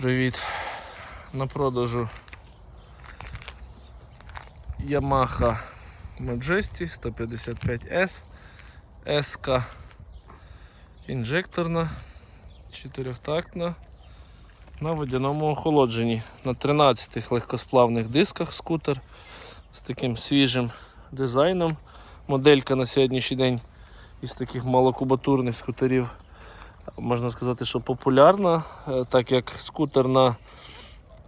Привіт. На продажу Yamaha Majesty 155S SK інжекторна, чотирьохтактна на водяному охолодженні. На 13 легкосплавних дисках скутер з таким свіжим дизайном. Моделька на сьогоднішній день із таких малокубатурних скутерів можна сказати, що популярна, е, так як скутер на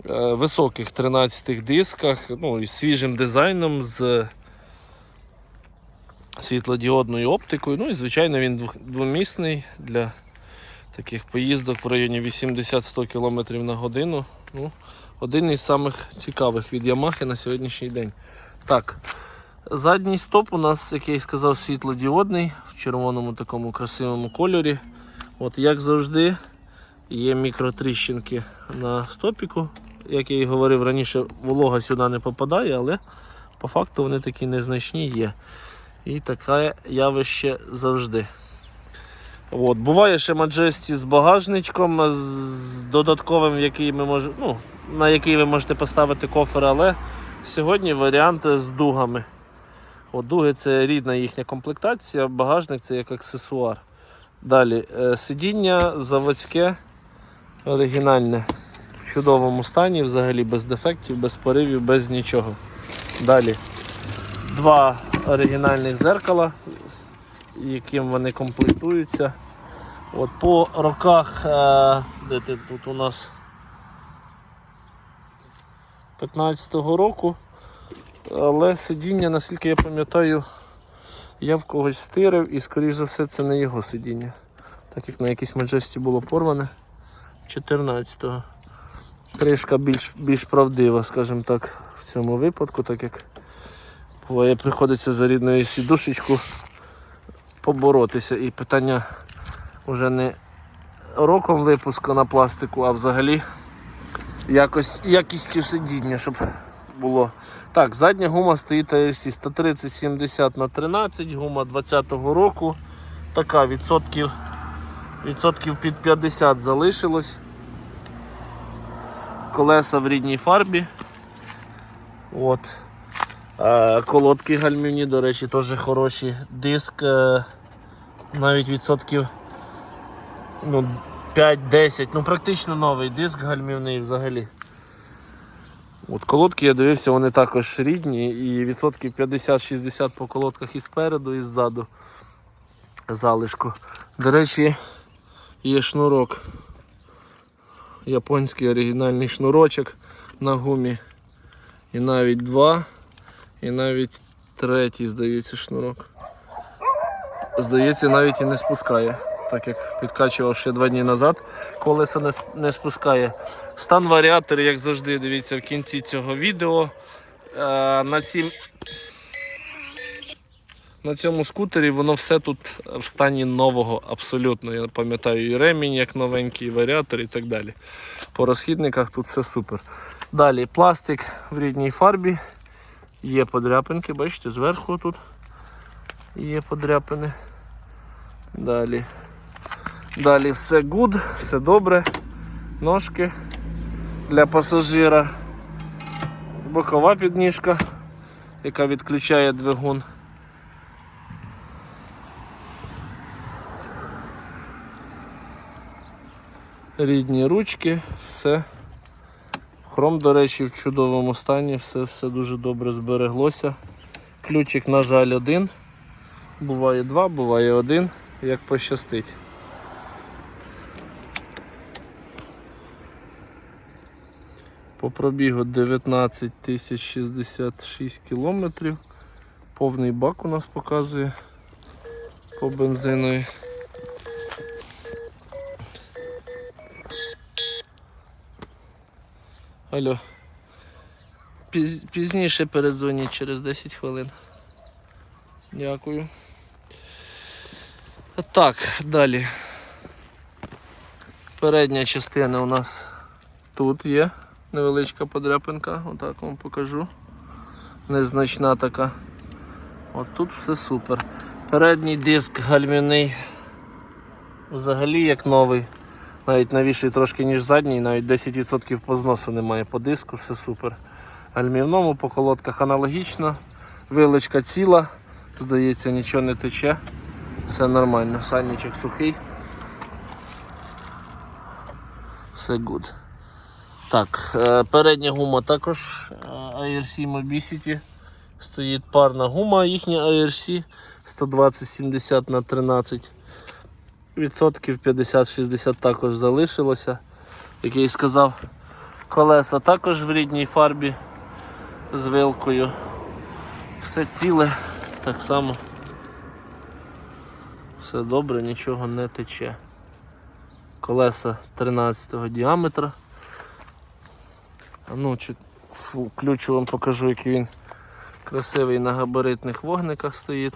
е, високих 13 дисках, ну, із свіжим дизайном, з світлодіодною оптикою. Ну і звичайно він двомісний для таких поїздок в районі 80-100 км на годину. Ну, один із самих цікавих від Yamaha на сьогоднішній день. Так, задній стоп у нас, як я і сказав, світлодіодний в червоному такому красивому кольорі. От як завжди, є мікротріщинки на стопіку. Як я і говорив раніше, волога сюди не попадає, але по факту вони такі незначні є. І таке явище завжди. От, буває ще Majesty з багажничком, з додатковим, який ми мож... ну, на який ви можете поставити кофер, але сьогодні варіант з дугами. От, дуги це рідна їхня комплектація, багажник це як аксесуар. Далі е, сидіння заводське, оригінальне, в чудовому стані, взагалі без дефектів, без поривів, без нічого. Далі два оригінальних зеркала, яким вони комплектуються. От По роках, е, де ти тут у нас 15-го року, але сидіння, наскільки я пам'ятаю, я в когось стирив і, скоріш за все, це не його сидіння. Так як на якійсь маджесті було порване 14-го. Кришка більш, більш правдива, скажімо так, в цьому випадку, так як буває, приходиться за рідною сідушечку поборотися. І питання вже не роком випуску на пластику, а взагалі якось якістю сидіння, щоб було. Так, задня гума стоїть ARC 130-70 на 13, гума 20-го року. Така відсотків, відсотків під 50 залишилось. Колеса в рідній фарбі. От. Е, колодки гальмівні, до речі, теж хороші. Диск е, навіть відсотків ну, 5-10, ну практично новий диск гальмівний взагалі. От колодки я дивився, вони також рідні і відсотків 50-60 по колодках і спереду, і ззаду залишку. До речі, є шнурок. Японський оригінальний шнурочок на гумі. І навіть два, і навіть третій, здається, шнурок. Здається, навіть і не спускає. Так як підкачував ще два дні назад, колеса не, спускає. Стан варіатора, як завжди, дивіться в кінці цього відео. Е, на, цім... на цьому скутері воно все тут в стані нового абсолютно. Я пам'ятаю і ремінь як новенький, і варіатор і так далі. По розхідниках тут все супер. Далі пластик в рідній фарбі. Є подряпинки, бачите, зверху тут є подряпини. Далі. Далі все good, все добре. Ножки для пасажира. Бокова підніжка, яка відключає двигун. Рідні ручки, все. Хром, до речі, в чудовому стані, все, все дуже добре збереглося. Ключик, на жаль, один. Буває два, буває один, як пощастить. По пробігу 19 тисяч 66 кілометрів. Повний бак у нас показує по бензинові. Алло. Піз- Пізніше передзвоніть через 10 хвилин. Дякую. Так, далі. Передня частина у нас тут є невеличка подряпинка, отак вам покажу. Незначна така. От тут все супер. Передній диск гальмівний взагалі як новий. Навіть новіший трошки, ніж задній, навіть 10% по зносу немає по диску, все супер. Альмівному по колодках аналогічно. Вилочка ціла, здається, нічого не тече. Все нормально. Сальничок сухий. Все good. Так, е, передня гума також е, ARC Mobicity. Стоїть парна гума, їхня ARC 120-70 на 13 відсотків 50-60 також залишилося. Як я і сказав, колеса також в рідній фарбі з вилкою. Все ціле, так само. Все добре, нічого не тече. Колеса 13 діаметра. Ну, чи, фу, ключу вам покажу, який він красивий на габаритних вогниках стоїть.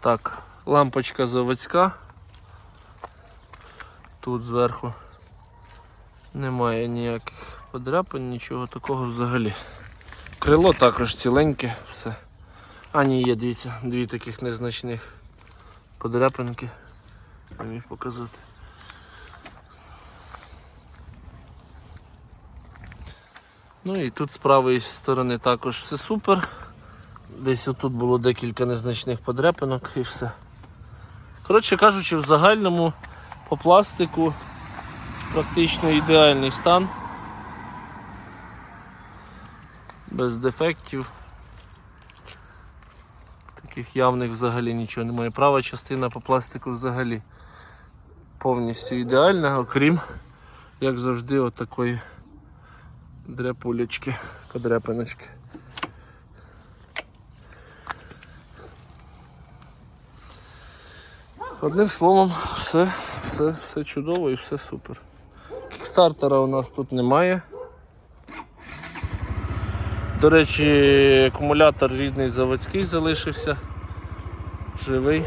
Так, лампочка заводська. Тут зверху немає ніяких подряпин, нічого такого взагалі. Крило також ціленьке, все. А ні, є, дивіться, дві таких незначних подряпинки. Самі показати. Ну і тут з правої сторони також все супер. Десь отут було декілька незначних подряпинок і все. Коротше кажучи, в загальному по пластику практично ідеальний стан. Без дефектів. Таких явних взагалі нічого немає. Права частина по пластику взагалі повністю ідеальна, окрім, як завжди, отакої дряпулечки, подряпиночки. Одним словом, все, все, все чудово і все супер. Кікстартера у нас тут немає. До речі, акумулятор рідний заводський залишився. Живий.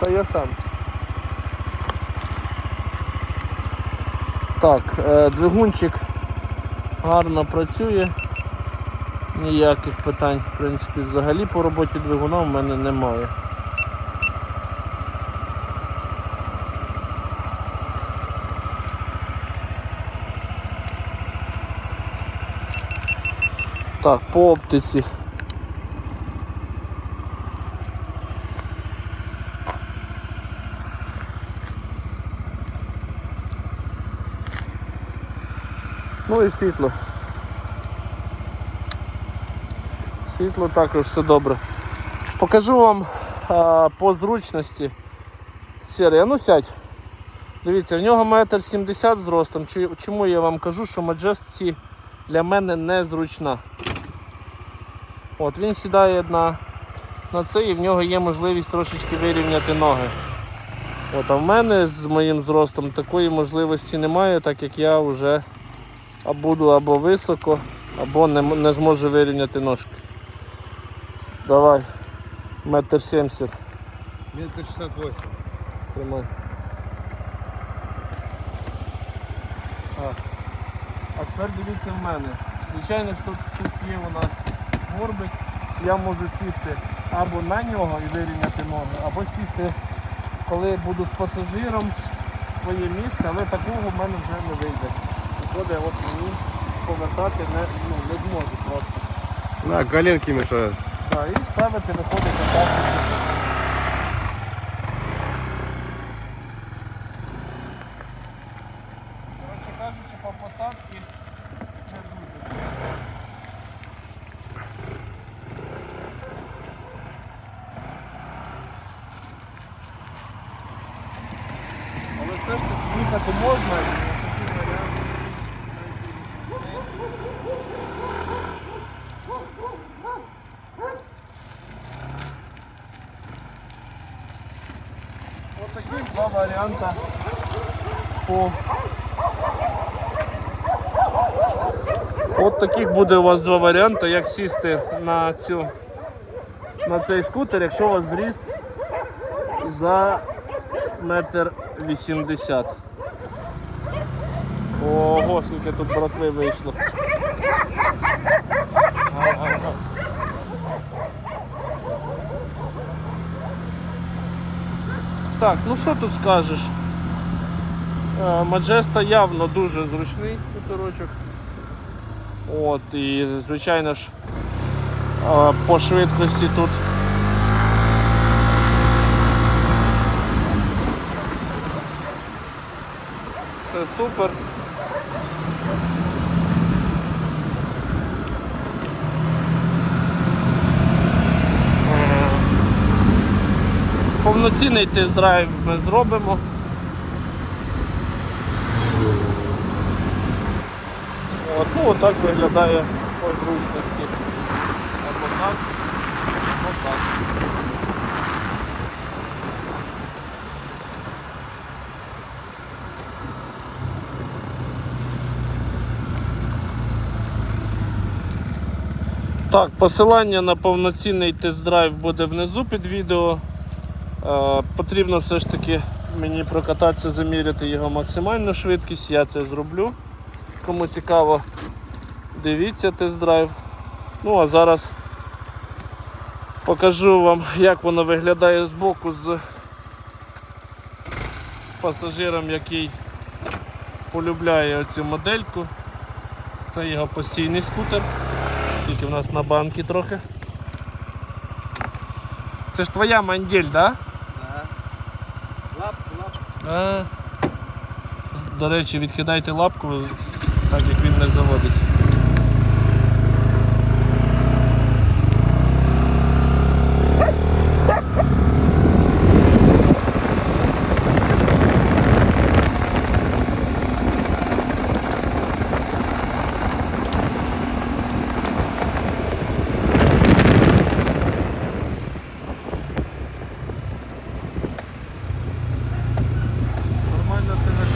Та я сам. Так, е, двигунчик гарно працює. Ніяких питань, в принципі, взагалі по роботі двигуна в мене немає. Так, по оптиці. І світло. Світло також все добре. Покажу вам а, по зручності. Серія, ну сядь. Дивіться, в нього метр сімдесят зростом. Чому я вам кажу, що Majesty для мене незручна. От він сідає на, на це і в нього є можливість трошечки вирівняти ноги. От, а в мене з моїм зростом такої можливості немає, так як я вже а буду або високо, або не, не зможу вирівняти ножки. Давай. Метр сімдесят. Метр шестьдесят восемь. Тримай. А. а тепер дивіться в мене. Звичайно, що тут, тут є у нас горбик. Я можу сісти або на нього і вирівняти ноги, або сісти, коли буду з пасажиром своє місце, але такого в мене вже не вийде. Виходить, от мені повертати не, ну, не зможу просто. На, коленки мешают. Да, і ставити виходить отак. Коротше кажучи, по посадці не дуже. Але все ж таки їхати можна. Такі по От таких буде у вас два варіанти, як сісти на цю на цей скутер, якщо у вас зріст за метр вісімдесят. Ого, скільки тут братви вийшло. Так, ну що тут скажеш? Е, Маджеста явно дуже зручний хуторочок. От, і звичайно ж е, по швидкості тут. Все супер. Повноцінний тест-драйв ми зробимо. От, ну, отак виглядає по або так. Так, посилання на повноцінний тест-драйв буде внизу під відео. Е, потрібно все ж таки мені прокататися, заміряти його максимальну швидкість. Я це зроблю. Кому цікаво, дивіться тест-драйв. Ну а зараз покажу вам, як воно виглядає з боку з пасажиром, який полюбляє оцю модельку. Це його постійний скутер. Тільки в нас на банки трохи. Це ж твоя мандель? Да? Лапку, лапку. А, з- до речі, відкидайте лапку, так як він не заводить. Нормально ти не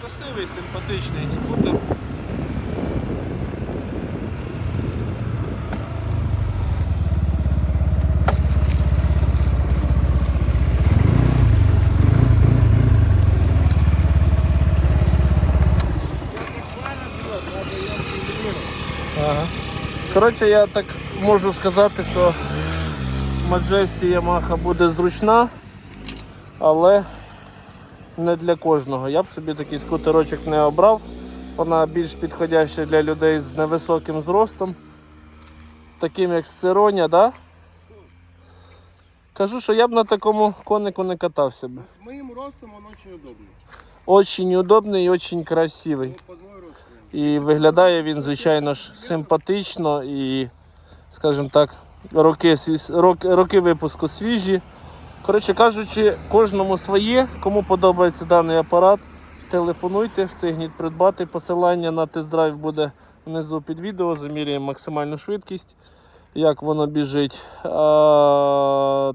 Красивий, симпатичний скутер. Ага. Коротше, я так можу сказати, що Majesty Yamaha буде зручна, але не для кожного. Я б собі такий скутерочок не обрав. Вона більш підходяща для людей з невисоким зростом, таким як Сироня, да? Кажу, що я б на такому конику не катався б. С моим ростом он очень удобный. Очень удобний і очень красивий. Ну. І виглядає він, звичайно ж, симпатично і, скажімо так, роки, роки, випуску свіжі. Коротше кажучи, кожному своє, кому подобається даний апарат, телефонуйте, встигніть придбати. Посилання на тест-драйв буде внизу під відео, замірюємо максимальну швидкість, як воно біжить.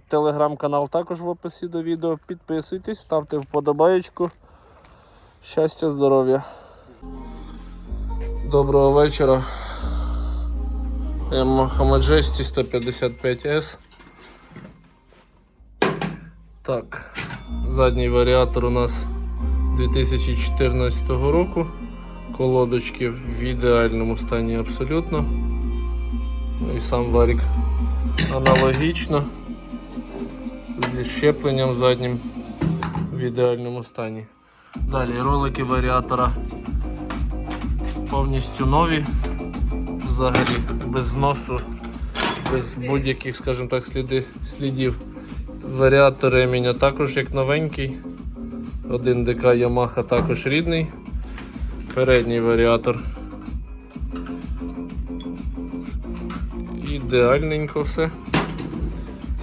Телеграм-канал також в описі до відео. Підписуйтесь, ставте вподобаєчку. Щастя, здоров'я! Доброго вечора. Yamaha Majesty 155S. Так, задній варіатор у нас 2014 року. Колодочки в ідеальному стані абсолютно. Ну і сам варік аналогічно. Зі щепленням заднім в ідеальному стані. Далі ролики варіатора повністю нові, взагалі без зносу, без будь-яких, скажімо так, сліди, слідів. Варіатор реміння також як новенький. Один ДК Yamaha також рідний. Передній варіатор. Ідеальненько все.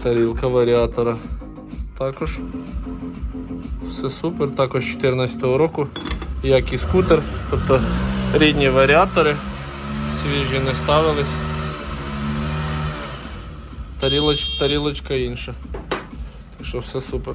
Тарілка варіатора також. Все супер, також 14 року, як і скутер, тобто рідні варіатори. свіжі не ставились. Тарілоч, тарілочка інша. Так що все супер.